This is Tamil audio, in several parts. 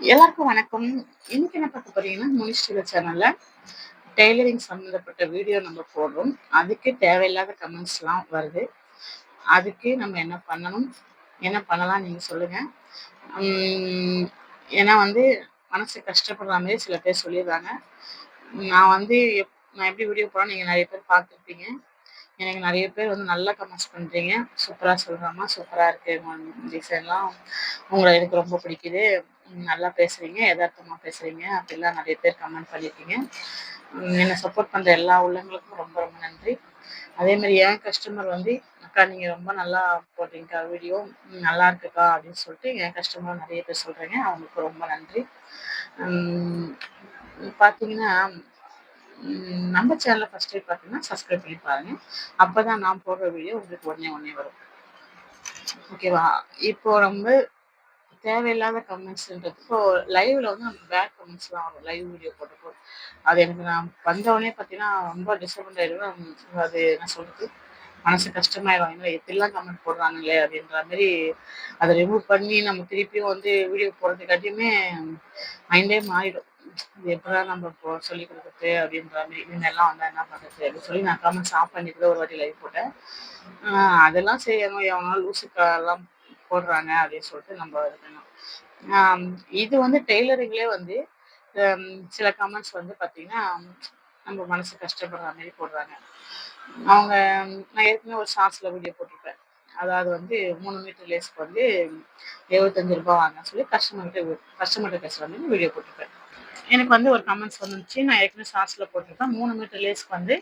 எல்லாருக்கும் வணக்கம். இன்னைக்கு என்ன பார்க்க போறீங்கன்னா முனிஷ்டில சேனல்ல டெய்லரிங் சம்மந்தப்பட்ட வீடியோ நம்ம போடுறோம். அதுக்கு தேவையில்லாத கமெண்ட்ஸ்லாம் வருது. அதுக்கு நம்ம என்ன பண்ணணும்? என்ன பண்ணலாம் நீங்க சொல்லுங்க. ஏன்னா வந்து மனசு கஷ்டப்படுற மாதிரி சில பேர் சொல்லிடுறாங்க. நான் வந்து எப்- நான் எப்படி வீடியோ போடுறேன் நீங்க நிறைய பேர் பார்த்துருப்பீங்க. எனக்கு நிறைய பேர் வந்து நல்லா கமெண்ட்ஸ் பண்றீங்க. சூப்பரா சொல்றாமா சூப்பரா இருக்கு. டிசைன்லாம் உங்களை எனக்கு ரொம்ப பிடிக்குது. நல்லா பேசுறீங்க யதார்த்தமா பேசுறீங்க அப்படிலாம் நிறைய பேர் கமெண்ட் பண்ணியிருக்கீங்க. என்னை சப்போர்ட் பண்ற எல்லா உள்ளங்களுக்கும் ரொம்ப ரொம்ப நன்றி. அதே மாதிரி என் கஸ்டமர் வந்து அக்கா நீங்க ரொம்ப நல்லா போடுறீங்கக்கா வீடியோ நல்லா இருக்குக்கா அப்படின்னு சொல்லிட்டு என் கஸ்டமர் நிறைய பேர் சொல்றீங்க. அவங்களுக்கு ரொம்ப நன்றி. பார்த்தீங்கன்னா பாத்தீங்கன்னா நம்ம சேனலை ஃபர்ஸ்ட் டைம் பார்த்தீங்கன்னா சப்ஸ்கிரைப் பண்ணி பாருங்க. அப்பதான் நான் போடுற வீடியோ உங்களுக்கு உடனே உடனே வரும். ஓகேவா இப்போ ரொம்ப தேவையில்லாத கமெண்ட்ஸ்ன்றது இப்போ லைவ்ல வந்து நம்ம பேட் கமெண்ட்ஸ்லாம் வரும். லைவ் வீடியோ போட்டப்போ அது எனக்கு நான் வந்தவொடனே பார்த்தீங்கன்னா ரொம்ப டிசப்பாயிண்ட் ஆயிடுவேன். அது என்ன சொல்றது? மனசு கஷ்டமாயிடும் இல்லை எப்படிலாம் கமெண்ட் போடுறாங்களே அப்படின்ற மாதிரி அதை ரிமூவ் பண்ணி நம்ம திருப்பியும் வந்து வீடியோ போடுறதுக்காட்டியுமே மைண்டே மாறிடும். இது எப்படிதான் நம்ம இப்போ சொல்லி கொடுக்குறது அப்படின்ற மாதிரி இனிமேல்லாம் வந்தால் என்ன பண்ணுறது அப்படின்னு சொல்லி நான் கமெண்ட்ஸ் ஆஃப் பண்ணிட்டு ஒரு வாட்டி லைவ் போட்டேன். அதெல்லாம் செய்யணும் எவனா லூசுக்கெல்லாம் போடுறாங்க அப்படின்னு சொல்லிட்டு நம்ம இருக்கணும். இது வந்து டெய்லரிங்லேயே வந்து சில கமெண்ட்ஸ் வந்து பார்த்தீங்கன்னா நம்ம மனசு கஷ்டப்படுற மாதிரி போடுறாங்க. அவங்க நான் ஏற்கனவே ஒரு ஷார்ட்ஸில் வீடியோ போட்டிருப்பேன். அதாவது வந்து மூணு மீட்டர் லேஸ்க்கு வந்து எழுபத்தஞ்சு ரூபாய் வாங்கன்னு சொல்லி கஸ்டமர்கிட்ட கஸ்டமர்கிட்ட பேசுகிற மாதிரி வீடியோ போட்டிருப்பேன். எனக்கு வந்து ஒரு கமெண்ட்ஸ் வந்துச்சு. நான் ஏற்கனவே ஷார்ட்ஸில் போட்டிருப்பேன். மூணு மீட்டர் லேஸ்க்கு வந்து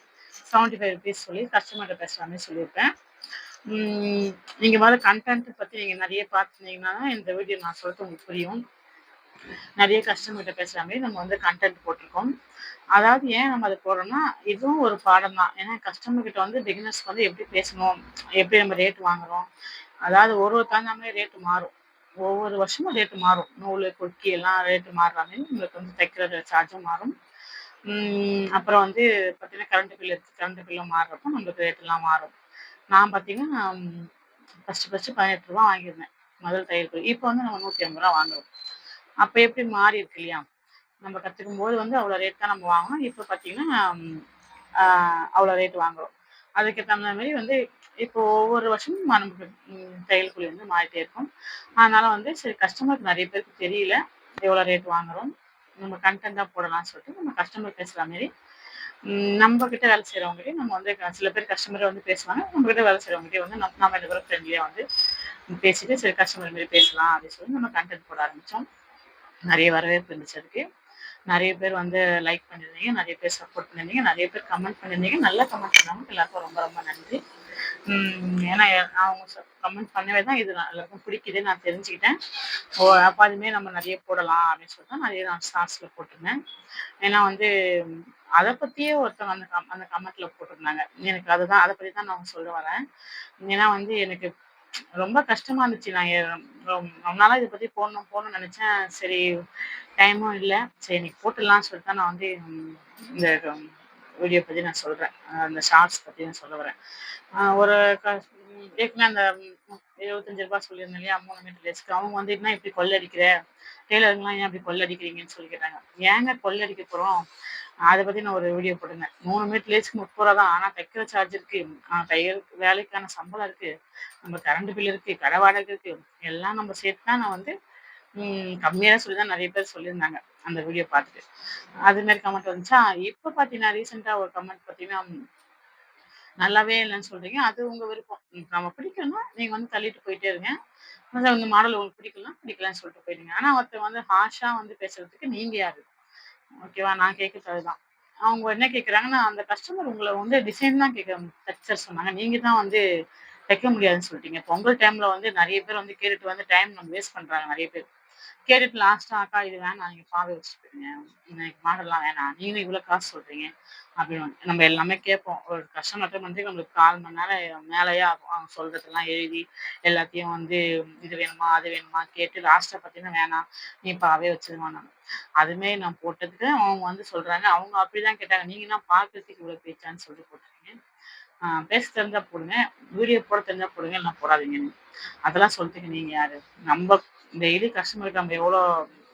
செவன்ட்டி ஃபைவ் ருபீஸ் சொல்லி கஸ்டமர்கிட்ட பேசுகிற மாதிரி சொல்லியிருப்பேன். நீங்கள் நீங்க முதல்ல கண்டென்ட் பத்தி நீங்க நிறைய பார்த்துருந்தீங்கன்னா இந்த வீடியோ நான் சொல்றது உங்களுக்கு புரியும். நிறைய கஸ்டமர்கிட்ட பேசுகிற மாதிரி நம்ம வந்து கண்டென்ட் போட்டிருக்கோம். அதாவது ஏன் நம்ம அதை போடுறோம்னா இதுவும் ஒரு பாடம் தான். ஏன்னா கஸ்டமர் கிட்ட வந்து பிகினர்ஸ் வந்து எப்படி பேசணும்? எப்படி நம்ம ரேட் வாங்குறோம்? அதாவது ஒரு ஒரு தகுந்த மாதிரி ரேட்டு மாறும். ஒவ்வொரு வருஷமும் ரேட்டு மாறும். நூல் கொக்கி எல்லாம் ரேட்டு மாறுற மாதிரி நம்மளுக்கு வந்து தைக்கிற சார்ஜும் மாறும். அப்புறம் வந்து பார்த்தீங்கன்னா கரண்ட் பில் இருக்கு கரண்ட் பில்லும் மாறுறப்போ நம்மளுக்கு ரேட்டெல்லாம் மாறும். நான் பார்த்தீங்கன்னா ஃபஸ்ட்டு ஃபஸ்ட்டு பதினெட்டு ரூபா வாங்கியிருந்தேன். முதல் தையல் கூலி இப்போ வந்து நம்ம நூற்றி ஐம்பது ரூபா வாங்குறோம். அப்போ எப்படி மாறி இருக்கு இல்லையா? நம்ம கற்றுக்கும் போது வந்து அவ்வளோ ரேட் தான் நம்ம வாங்கணும். இப்போ பார்த்தீங்கன்னா அவ்வளோ ரேட் வாங்குறோம். அதுக்கு தகுந்த மாதிரி வந்து இப்போ ஒவ்வொரு வருஷமும் நமக்கு தையல் கூலி வந்து மாறிட்டே இருக்கும். அதனால வந்து சரி கஸ்டமருக்கு நிறைய பேருக்கு தெரியல எவ்வளோ ரேட் வாங்குறோம். நம்ம கண்டென்ட்டாக போடலாம்னு சொல்லிட்டு நம்ம கஸ்டமர் பேசுகிற மாதிரி நம்ம கிட்ட வேலை செய்கிறவங்ககிட்ட நம்ம வந்து சில பேர் கஸ்டமரை வந்து பேசுவாங்க. நம்ம கிட்ட வேலை செய்கிறவங்ககிட்ட வந்து நம்ம நம்ம ரெண்டு பேரும் ஃப்ரெண்ட்லியாக வந்து பேசிட்டு சரி கஸ்டமர் மாதிரி பேசலாம் அப்படின்னு சொல்லி நம்ம கண்டென்ட் போட ஆரம்பித்தோம் நிறைய வரவேற்பு இருந்துச்சு அதுக்கு. நிறைய பேர் வந்து லைக் பண்ணியிருந்தீங்க நிறைய பேர் சப்போர்ட் பண்ணியிருந்தீங்க நிறைய பேர் கமெண்ட் பண்ணியிருந்தீங்க. நல்லா கமெண்ட் பண்ணாங்க எல்லாருக்கும் ரொம்ப ரொம்ப நன்றி. ஏன்னா அவங்க கமெண்ட் பண்ணவே தான் இது நான் எல்லாருக்கும் பிடிக்குது. நான் தெரிஞ்சுக்கிட்டேன். ஓ அப்போ அதுமே நம்ம நிறைய போடலாம் அப்படின்னு சொல்லிட்டு நிறைய நான் ஸ்டார்ஸில் போட்டிருந்தேன். ஏன்னா வந்து அதை பற்றியே ஒருத்தவங்க அந்த கம் அந்த கமெண்ட்ல போட்டிருந்தாங்க. எனக்கு அதுதான் அதை பற்றி தான் நான் சொல்ல வரேன். ஏன்னா வந்து எனக்கு ரொம்ப கஷ்டமா இருந்துச்சு. நான் ரொம்ப நாளாக இதை பற்றி போடணும் போடணும்னு நினச்சேன். சரி டைமும் இல்லை. சரி இன்னைக்கு போட்டுடலாம்னு சொல்லிட்டு தான் நான் வந்து இந்த வீடியோ பத்தி நான் சொல்றேன். அந்த ஷார்ட்ஸ் பத்தி நான் சொல்ல வரேன். ஒரு க- ஏற்கனவே அந்த இருபத்தஞ்சு ரூபாய் சொல்லியிருந்தேன் இல்லையா? மூணு மீட்டர் லேஸ்க்கு அவங்க வந்து என்ன இப்படி கொள்ளடிக்கிற? டெய்லருங்களாம் ஏன் இப்படி கொள்ளடிக்கிறீங்கன்னு சொல்லி கேட்டாங்க. ஏங்க கொள்ளடிக்க போறோம்? அதை பத்தி நான் ஒரு வீடியோ போட்டிருந்தேன். மூணு மீட்டர் லேஸ்க்கு முப்பது ரூபா தான். ஆனா தைக்கிற சார்ஜ் இருக்கு. தையல் வேலைக்கான சம்பளம் இருக்கு. நம்ம கரண்ட் பில் இருக்கு கடை வாடகை இருக்கு. எல்லாம் நம்ம சேர்த்து தான் நான் வந்து கம்மியான கம்மியாக சொல்லி தான் நிறைய பேர் சொல்லியிருந்தாங்க அந்த வீடியோ பார்த்துட்டு. அது மாதிரி கமெண்ட் வந்துச்சா? இப்போ பார்த்தீங்கன்னா ரீசெண்டாக ஒரு கமெண்ட் பார்த்தீங்கன்னா நல்லாவே இல்லைன்னு சொல்றீங்க. அது உங்க விருப்பம். நம்ம பிடிக்கணும்னா நீங்க வந்து தள்ளிட்டு போயிட்டே இருங்க. வந்து அந்த மாடல் உங்களுக்கு பிடிக்கலாம் பிடிக்கலன்னு சொல்லிட்டு போயிடுங்க. ஆனா ஒருத்தர் வந்து ஹாஷா வந்து பேசுறதுக்கு நீங்க யாரு? ஓகேவா நான் கேட்கறது அதுதான். அவங்க என்ன கேட்குறாங்கன்னா அந்த கஸ்டமர் உங்களை வந்து டிசைன் தான் கேட்க தச்சர் சொன்னாங்க. நீங்க தான் வந்து தைக்க முடியாதுன்னு சொல்லிட்டீங்க. பொங்கல் டைம்ல வந்து நிறைய பேர் வந்து கேட்டுட்டு வந்து டைம் நம்ம வேஸ்ட் பண்றாங்க நிறைய பேர். கேட்டுட்டு லாஸ்டா அக்கா இது வேணாம் நீங்க பாவை வச்சுட்டு எனக்கு மாடல்லாம் வேணாம். நீங்க இவ்வளவு காசு சொல்றீங்க. அப்படின்னு நம்ம எல்லாமே கேட்போம். ஒரு கஸ்டமர்கிட்ட வந்து நம்மளுக்கு கால் மணி நேரம் மேலேயே ஆகும். அவங்க சொல்றதெல்லாம் எழுதி எல்லாத்தையும் வந்து இது வேணுமா அது வேணுமா கேட்டு லாஸ்டா பார்த்தீங்கன்னா வேணாம் நீ பாவே வச்சிருவாங்க அதுமே நான் போட்டதுக்கு அவங்க வந்து சொல்றாங்க. அவங்க அப்படிதான் கேட்டாங்க. நீங்க என்ன பார்க்கறதுக்கு இவ்வளவு பேச்சான்னு சொல்லி போட்டுருக்கீங்க ஆஹ் பேச தெரிஞ்சா போடுங்க. வீடியோ போட தெரிஞ்சா போடுங்க. இல்லைன்னா போடாதீங்க. அதெல்லாம் சொல்லிட்டு நீங்க யாரு? நம்ம டெய்லி கஸ்டமருக்கு நம்ம எவ்வளோ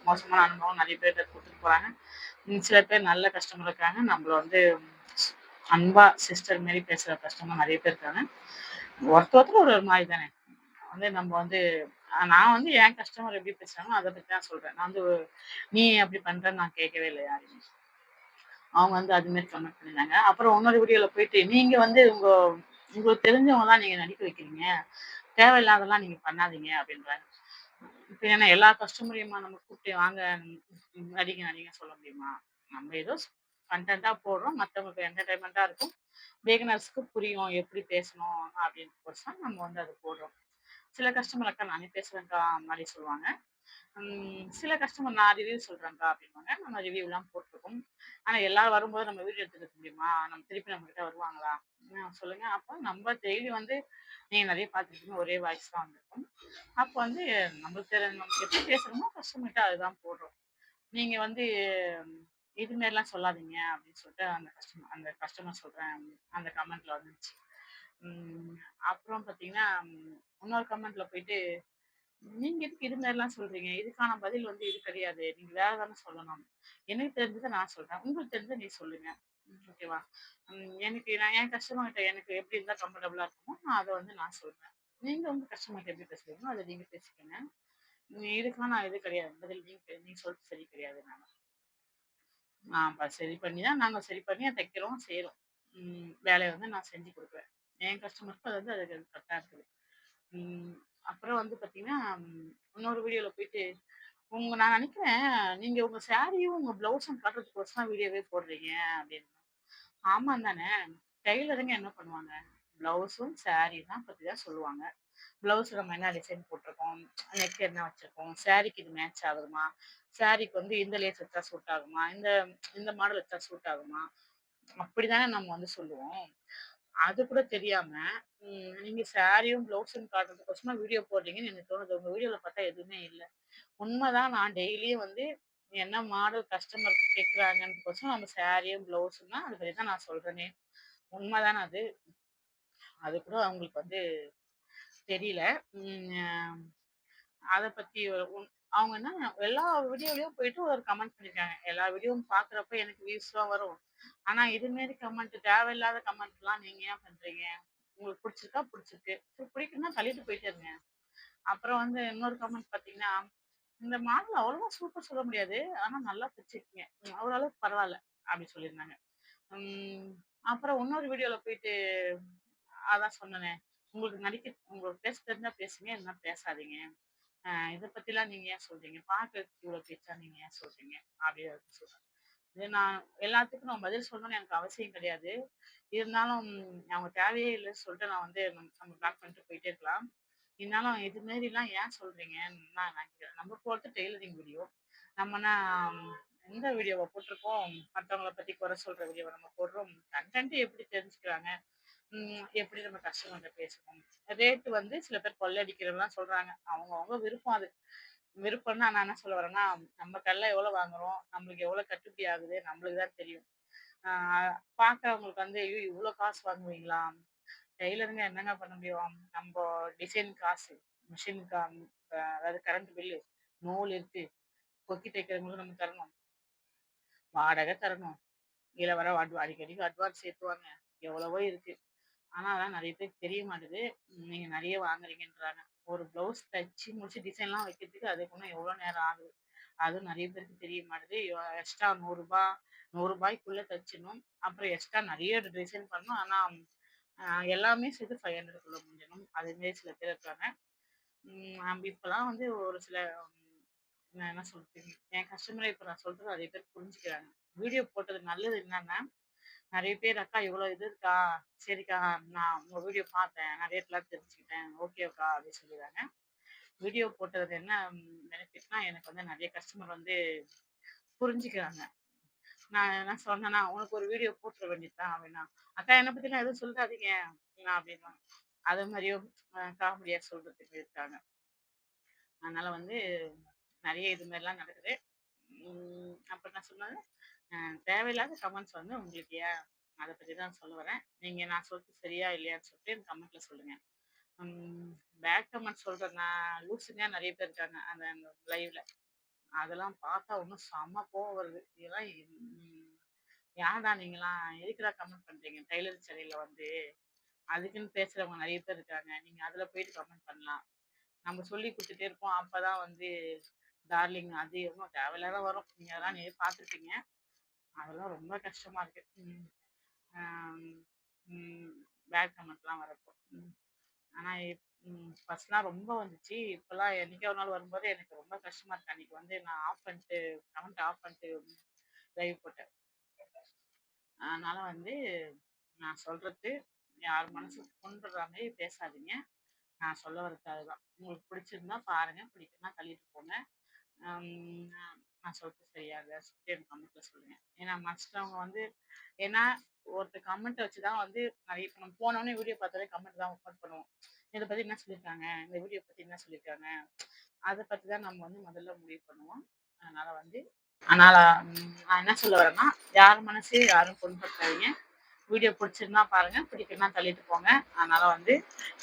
மோசமான அனுபவம் நிறைய பேர் கொடுத்துட்டு போகிறாங்க சில பேர் நல்ல கஸ்டமர் இருக்காங்க. நம்மள வந்து அன்பா சிஸ்டர் மாரி பேசுகிற கஸ்டமர் நிறைய பேர் இருக்காங்க. ஒருத்த ஒருத்தர் ஒரு ஒரு மாதிரி தானே. வந்து நம்ம வந்து நான் வந்து என் கஸ்டமர் எப்படி பேசுகிறாங்களோ அதை பற்றி தான் சொல்கிறேன் நான் வந்து நீ அப்படி பண்ணுறேன்னு நான் கேட்கவே இல்லை யாருமே. அவங்க வந்து அதுமாரி கமெண்ட் பண்ணியிருந்தாங்க. அப்புறம் இன்னொரு வீடியோவில் போயிட்டு நீங்கள் வந்து உங்கள் உங்களுக்கு தெரிஞ்சவங்க தான் நீங்கள் நடிக்க வைக்கிறீங்க. தேவையில்லாதெல்லாம் நீங்கள் பண்ணாதீங்க அப்படின்றாங்க. இப்போ எல்லா கஸ்டமரையுமா நம்ம கூப்பிட்டு வாங்க நடிங்க நடிங்க சொல்ல முடியுமா? நம்ம ஏதோ கண்டென்ட்டாக போடுறோம். மற்றவங்களுக்கு என்டர்டைன்மெண்ட்டாக இருக்கும். பிகினர்ஸ்க்கு புரியும் எப்படி பேசணும் அப்படின்னு நம்ம வந்து அதை போடுறோம். சில கஸ்டமர் அக்கா நானே பேசுகிறேங்க்கா மாதிரி சொல்லுவாங்க. சில கஸ்டமர் நான் ரிவ்யூ சொல்கிறேங்க்கா அப்படிம்பாங்க. நம்ம ரிவ்யூலாம் போட்டிருக்கோம். ஆனால் எல்லாரும் வரும்போது நம்ம வீடியோ எடுத்துக்க முடியுமா? நம்ம திருப்பி நம்மகிட்ட வருவாங்களா? சொல்லுங்க. அப்போ நம்ம டெய்லி வந்து நீங்கள் நிறைய பார்த்துருக்கீங்க ஒரே வாய்ஸ் தான் வந்திருக்கும். அப்போ வந்து நம்மளுக்கு நம்ம எப்படி பேசுகிறோமோ கஸ்டமர்கிட்ட அதுதான் போடுறோம். நீங்கள் வந்து இதுமாரிலாம் சொல்லாதீங்க அப்படின்னு சொல்லிட்டு அந்த கஸ்டமர் அந்த கஸ்டமர் சொல்கிறேன் அந்த கமெண்ட்ல வந்துச்சு. அப்புறம் பார்த்தீங்கன்னா இன்னொரு கமெண்ட்ல போயிட்டு நீங்க எதுக்கு இது மாதிரிலாம் சொல்றீங்க? இதுக்கான பதில் வந்து இது கிடையாது. நீங்க வேற தானே சொல்லணும். எனக்கு தெரிஞ்சதை நான் சொல்றேன். உங்களுக்கு தெரிஞ்சதை நீ சொல்லுங்க. ஓகேவா எனக்கு நான் என் கஸ்டமர்கிட்ட எனக்கு எப்படி இருந்தா கம்ஃபர்டபுளா இருக்குமோ நான் அதை வந்து நான் சொல்றேன். நீங்க உங்க கஸ்டமர்கிட்ட எப்படி பேசுறீங்களோ அதை நீங்க பேசிக்கங்க. இதுக்கான இது கிடையாது. பதில் நீங்க நீங்க சொல்லிட்டு சரி கிடையாது நான் நான் சரி பண்ணி தான் நாங்கள் சரி பண்ணி தைக்கிறோம் செய்கிறோம் வேலையை வந்து நான் செஞ்சு கொடுக்குறேன். என் கஸ்டமருக்கு அது வந்து அது கரெக்டாக இருக்குது. அப்புறம் வந்து பார்த்தீங்கன்னா இன்னொரு வீடியோல போயிட்டு உங்க நான் நினைக்கிறேன் நீங்க உங்க சாரியும் உங்க பிளவுஸும் காட்டுறதுக்கு தான் வீடியோவே போடுறீங்க அப்படின்னு. ஆமா தானே. டெய்லருங்க என்ன பண்ணுவாங்க? பிளவுஸும் சாரி தான் பற்றி தான் சொல்லுவாங்க. பிளவுஸ் நம்ம என்ன டிசைன் போட்டிருக்கோம்? நெக் என்ன வச்சிருக்கோம்? சாரிக்கு இது மேட்ச் ஆகுதுமா? சாரிக்கு வந்து இந்த லேஸ் வச்சா சூட் ஆகுமா? இந்த இந்த மாடல் வச்சா சூட் ஆகுமா? அப்படிதானே நம்ம வந்து சொல்லுவோம். அது கூட தெரியாம, நீங்க சாரியும், பிளவுஸும் காட்டுறதுக்கோசமா வீடியோ போடுறீங்கன்னு எனக்கு தோணுது. உங்க வீடியோல பார்த்தா எதுவுமே இல்ல. உண்மைதான் நான் டெய்லியும் வந்து என்ன மாடல் கஸ்டமர் கேட்குறாங்கன்றதுக்கோசரம் நம்ம சாரியும், பிளவுஸும் தான் அது பற்றி தான் நான் சொல்றேனே. உண்மைதானே அது. அது கூட அவங்களுக்கு வந்து தெரியல. அதை அத பத்தி அவங்க என்ன எல்லா வீடியோலயும் போயிட்டு ஒரு கமெண்ட் பண்ணிருக்காங்க எல்லா வீடியோவும் பார்க்குறப்ப எனக்கு வியூஸ்லாம் வரும். ஆனா இது மாரி கமெண்ட் தேவையில்லாத கமெண்ட்லாம் நீங்க ஏன் பண்றீங்க? உங்களுக்கு பிடிச்சிருக்கா? பிடிச்சிருக்கு. சரி தள்ளிட்டு போயிட்டே இருங்க. அப்புறம் வந்து இன்னொரு கமெண்ட் பாத்தீங்கன்னா இந்த மாடல் அவ்வளவா சூப்பர் சொல்ல முடியாது. ஆனா நல்லா தச்சிருக்கீங்க. ஓரளவுக்கு பரவாயில்ல அப்படி சொல்லியிருந்தாங்க. அப்புறம் இன்னொரு வீடியோல போயிட்டு அதான் சொன்னேன் உங்களுக்கு நடிக்க உங்களுக்கு பேச தெரிஞ்சா பேசுங்க, இல்லைன்னா பேசாதீங்க. இதை பத்திலாம் நீங்க ஏன் சொல்றீங்க? பாக்குறதுக்கு இவ்வளோ பேச்சா நீங்க ஏன் சொல்றீங்க? அப்படி சொல்றேன். இது நான் எல்லாத்துக்கும் நான் பதில் சொல்லணும்னு எனக்கு அவசியம் கிடையாது. இருந்தாலும் அவங்க தேவையே இல்லைன்னு சொல்லிட்டு நான் வந்து நம்ம பிளாக் பண்ணிட்டு போயிட்டே இருக்கலாம். இருந்தாலும் இது மாரிலாம் ஏன் சொல்றீங்க நான் நினைக்கிறேன். நம்ம போடுறது டெய்லரிங் வீடியோ. நம்மனா எந்த வீடியோவை போட்டிருக்கோம், மற்றவங்களை பத்தி குறை சொல்ற வீடியோவை நம்ம போடுறோம். கண்டென்ட் எப்படி தெரிஞ்சுக்கிறாங்க? எப்படி நம்ம கஸ்டமர்கிட்ட பேசணும்? ரேட்டு வந்து சில பேர் கொள்ளையடிக்கிறவங்கலாம் சொல்றாங்க. அவங்க அவங்க விருப்பம் அது. விருப்பம்னா நான் என்ன சொல்ல வரேன்னா, நம்ம கல்ல எவ்வளோ வாங்குறோம்? நம்மளுக்கு எவ்வளோ கட்டுப்படி ஆகுது? நம்மளுக்கு தான் தெரியும். பார்க்குறவங்களுக்கு வந்து, ஐயோ! இவ்வளோ காசு வாங்குவீங்களா? டெய்லருங்க என்னங்க பண்ண முடியும்? நம்ம டிசைன் காசு, மிஷின் கா அதாவது கரண்ட் பில்லு, நூல் இருக்கு. கொக்கி தைக்கிறவங்களுக்கு நம்ம தரணும். வாடகை தரணும். இதில் வர அட்வா அடிக்கடிக்கு அட்வான்ஸ் ஏற்றுவாங்க எவ்வளவோ இருக்கு. ஆனா அதெல்லாம் நிறைய பேருக்கு தெரிய மாட்டுது. நீங்க நிறைய வாங்குறீங்கன்றாங்க. ஒரு ப்ளவுஸ் தச்சு முடிச்சு டிசைன்லாம் வைக்கிறதுக்கு அதுக்கு இன்னும் எவ்வளோ நேரம் ஆகுது. அதுவும் நிறைய பேருக்கு தெரிய மாட்டுது. எக்ஸ்ட்ரா ரூ. 100 ரூ. 100க்குள்ள தச்சிடணும். அப்புறம் எக்ஸ்ட்ரா நிறைய டிசைன் பண்ணணும். ஆனால் எல்லாமே சேர்த்து 500க்குள்ள முடிஞ்சிடணும். அதுமாரி சில பேர் இருக்காங்க. இப்போலாம் வந்து ஒரு சில நான் என்ன சொல்றது? என் கஸ்டமரை இப்போ நான் சொல்கிறது நிறைய பேர் புரிஞ்சுக்கிறாங்க. வீடியோ போட்டது நல்லது என்னன்னா, நிறைய பேர் "அக்கா இவ்வளோ இது இருக்கா? சரிக்கா நான் உங்கள் வீடியோ பார்த்தேன். நான் ரேட்லாம் தெரிஞ்சுக்கிட்டேன். ஓகேக்கா" அப்படின்னு சொல்லிடுறாங்க. வீடியோ போட்டது என்ன பெனிஃபிட்னா, எனக்கு வந்து நிறைய கஸ்டமர் வந்து புரிஞ்சுக்கிறாங்க. நான் என்ன சொன்னேன்னா, "உனக்கு ஒரு வீடியோ போட்டுற வேண்டியதுதான் அப்படின்னா, "அக்கா என்னை பத்திலாம் எதுவும் சொல்லாதீங்க" அப்படின்னுவாங்க. அது மாதிரியும் காமெடியா சொல்றதுக்கு இருக்காங்க. அதனால வந்து நிறைய இது மாதிரிலாம் நடக்குது. அப்புறம் நான் சொன்னது தேவையில்லாத கமெண்ட்ஸ் வந்து உங்களுக்கு ஏன்? அதை பற்றி தான் சொல்ல வரேன். நீங்கள் நான் சொல்லிட்டு சரியா இல்லையான்னு சொல்லிட்டு எனக்கு கமெண்ட்ல சொல்லுங்கள் பேக் கமெண்ட் சொல்கிறேன் நான் லூசுங்க நிறைய பேர் இருக்காங்க. அந்த லைவ்ல அதெல்லாம் பார்த்தா ஒன்றும் செம்ம கோவம் வருது. இதெல்லாம் யாரா ஏன்டா நீங்களாம் எதுக்குடா கமெண்ட் பண்றீங்க? டெய்லர் சேனல்ல வந்து அதுக்குன்னு பேசுறவங்க நிறைய பேர் இருக்காங்க. நீங்க அதுல போயிட்டு கமெண்ட் பண்ணலாம். நம்ம சொல்லி கொடுத்துட்டே இருப்போம். அப்பதான் வந்து டார்லிங் அது எவ்வளோ தேவையில்லாத வரும். நீங்க அதெல்லாம் நீங்க பார்த்துருப்பீங்க. அதெல்லாம் ரொம்ப கஷ்டமா இருக்கு. பேட் கமெண்ட்லாம் வரப்போ. ஆனால் ஆனா ஃபர்ஸ்ட்லாம் ரொம்ப வந்துச்சு. இப்போல்லாம் என்னைக்கோ ஒரு நாள் வரும்போது எனக்கு ரொம்ப கஷ்டமா இருக்கு. அன்னைக்கு வந்து நான் ஆஃப் பண்ணிட்டு கமெண்ட் ஆஃப் பண்ணிட்டு லைவ் போட்டேன். அதனால வந்து நான் சொல்றது யார் மனசு புண்படுற மாதிரி பேசாதீங்க. நான் சொல்ல வரது அதுதான். உங்களுக்கு பிடிச்சிருந்தா பாருங்க. பிடிக்கும்னா தள்ளிட்டு போங்க. நான் சொல்றது சரியாக சொல்லிட்டு எனக்கு கமெண்ட்ல சொல்லுங்க. ஏன்னா மற்றவங்க வந்து ஏன்னா ஒருத்தர் கமெண்ட் வச்சு தான் வந்து நிறைய இப்போ நம்ம போனோடனே வீடியோ பார்த்தாலே கமெண்ட் தான் ஓப்பன் பண்ணுவோம். இதை பற்றி என்ன சொல்லியிருக்காங்க இந்த வீடியோ பற்றி என்ன சொல்லியிருக்காங்க அதை பற்றி தான் நம்ம வந்து முதல்ல முடிவு பண்ணுவோம். அதனால வந்து அதனால நான் என்ன சொல்ல வரேன்னா யார் மனசையும் யாரும் புண்படுத்தாதீங்க. வீடியோ பிடிச்சிருந்தா பாருங்க பிடிக்கலனா தள்ளிட்டு போங்க. அதனால வந்து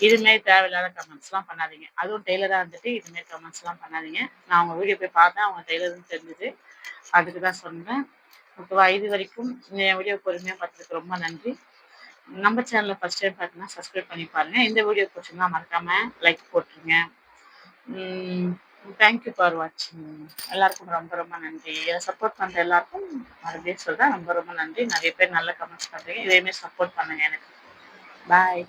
இதுமாரி தேவையில்லாத கமெண்ட்ஸ்லாம் பண்ணாதீங்க. அதுவும் டெய்லராக இருந்துட்டு இதுமாரி கமெண்ட்ஸ்லாம் பண்ணாதீங்க. நான் அவங்க வீடியோ போய் பார்த்தேன் அவங்க டெய்லர்னு தெரிஞ்சுது. அதுக்கு தான் சொன்னேன். ஓகேவா? இது வரைக்கும் என் வீடியோ பொறுமையாக பார்த்ததுக்கு ரொம்ப நன்றி. நம்ம சேனலில் ஃபஸ்ட் டைம் பார்த்தீங்கன்னா சப்ஸ்கிரைப் பண்ணி பாருங்க. இந்த வீடியோ பிடிச்சிருந்தா மறக்காம லைக் போட்டுருங்க. தேங்க்யூ ஃபார் வாட்சிங் எல்லாருக்கும் ரொம்ப ரொம்ப நன்றி. இதை சப்போர்ட் பண்ணுற எல்லாருக்கும் மறுபடியும் சொல்கிறேன் ரொம்ப ரொம்ப நன்றி. நிறைய பேர் நல்ல கமெண்ட்ஸ் பண்ணுறீங்க இதேமாரி சப்போர்ட் பண்ணுங்க எனக்கு. பாய்